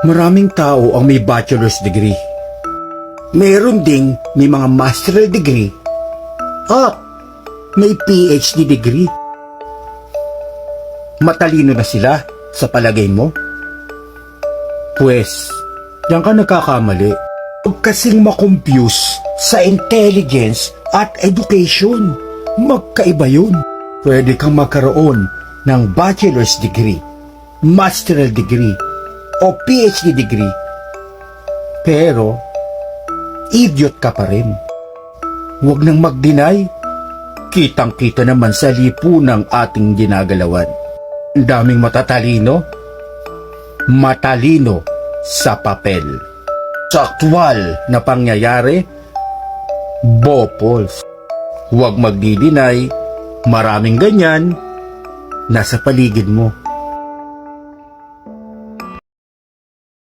Maraming tao ang may bachelor's degree. Meron ding may mga master's degree. Ah, may PhD degree. Matalino na sila sa palagay mo? Pwes, diyan ka nagkakamali. Huwag kasing makompuse sa intelligence at education. Magkaiba yun. Pwede kang magkaroon ng bachelor's degree, master's degree, o PhD degree. Pero, idiot ka pa rin. Huwag nang mag-deny. Kitang-kita naman sa lipunang ating ginagalawan. Ang daming matatalino. Matalino sa papel. Sa aktwal na pangyayari, bopols. Huwag magdi-deny, maraming ganyan nasa paligid mo.